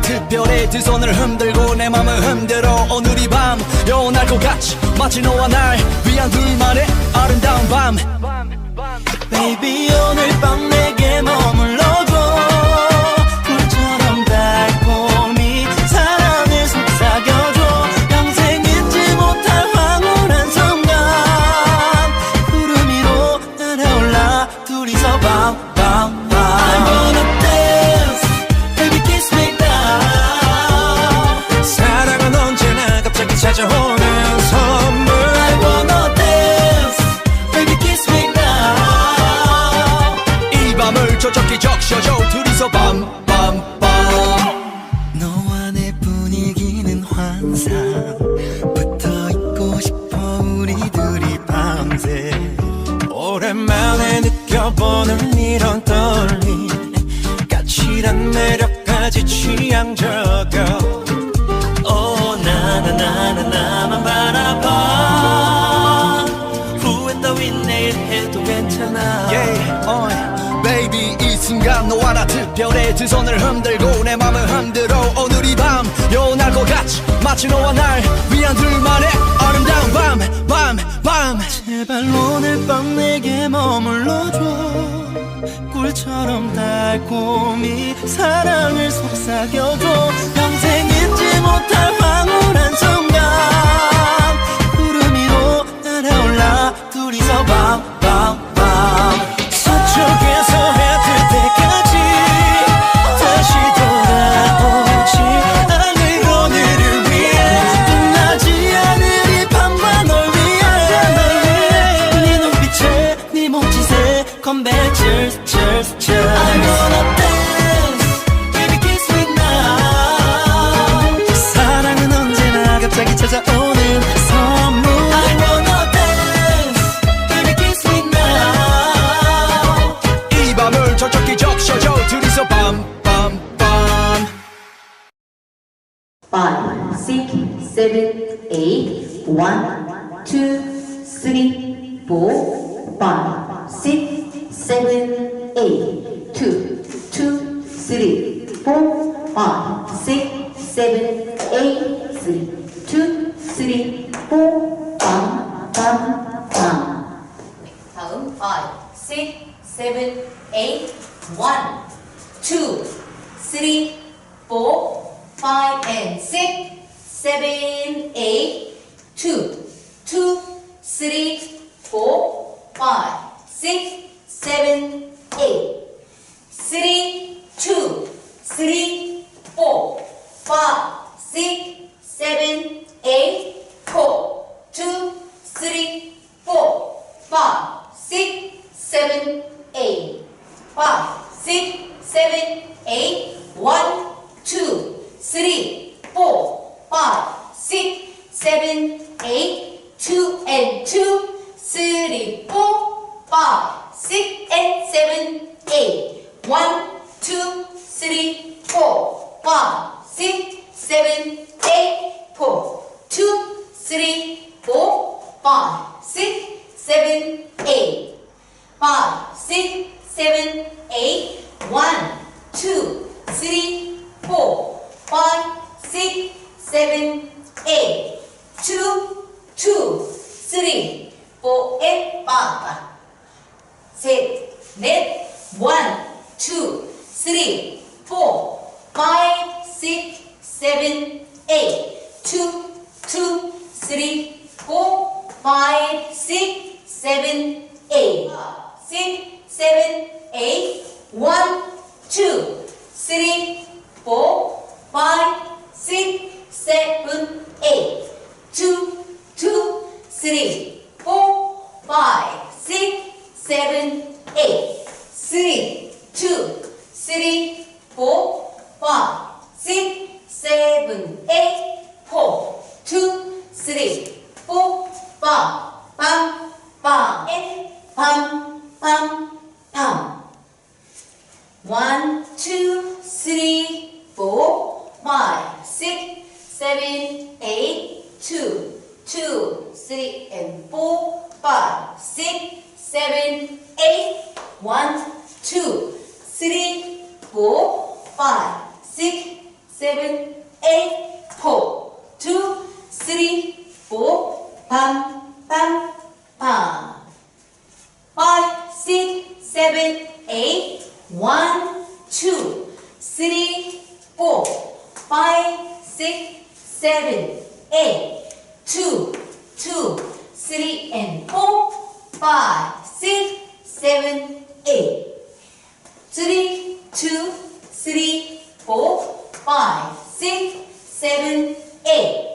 특별해 두 손을 흔들고 내 맘을 흔들어 오늘 이 밤 영원할 것 같이 마치 너와 날 위한 둘만의 아름다운 밤. Baby 오늘 밤 내게 머물러줘. 꿀처럼 달콤히 사랑을 속삭여줘. 평생 잊지 못할 황홀한 순간. 구름 위로 날아올라. 둘이서 밤밤 오랜만에 느껴보는 이런 떨림. 까칠한 매력까지 취향적여 오 나나 나나 나만 바라봐. 후회 따윈 내일 해도 괜찮아. Yeah, uh, baby 이 순간 너와 나 특별해 두 손을 흔들고 내 맘을 흔들어. 오늘 이밤 영원할 것 같이 마치 너와 날 위한 둘만의 아름다운 밤. 제발 오늘 밤 내게 머물러줘. 꿀처럼 달콤히 사랑을 속삭여 Back cheers cheers cheers I wanna dance baby kiss me now 사랑은 언제나 갑자기 찾아오는 선물 I wanna dance baby kiss me now 이 밤을 촉촉히 적셔줘 둘이서 밤밤밤 five, six, seven, eight, one, two, three, four, five, six, seven, eight, two, two, three, four, five, six, seven, eight, three, two, three, four, bam, bam, bam. 다음 five, six, seven, eight, one, two, three, four, five, and six, seven, eight, two, two, three, four, five, six, seven, eight, three, two, three, four, five, six, seven, eight, four, two, three, four, five, six, seven, eight, five, six, seven, eight, one, two, three, four, five, six, seven, eight, two and two, three, four, five, six and seven, eight, one, two, three, five, six, seven, eight, four, two, three, four, five, six, seven, eight, five, six, seven, eight, one, two, three, four, five, six, seven, eight, two, two, three, four, and five. 셋, 넷, one, two, three, four, five, six, seven, eight, two, two, three, four, five, six, seven, eight, six, seven, eight, one, two, three, four, five, six, seven, eight, two, two, three, four, five, six, seven, eight, three, two, three, four, five, six, seven, eight, four, two, three, four, five, bam, bam, and bam, bam, bam. One, two, three, four, five, six, seven, eight, two, two, three, and four, five, six, seven, eight, one, two, three, four, five, six, seven, eight, four, two, three, four, pam, 7A.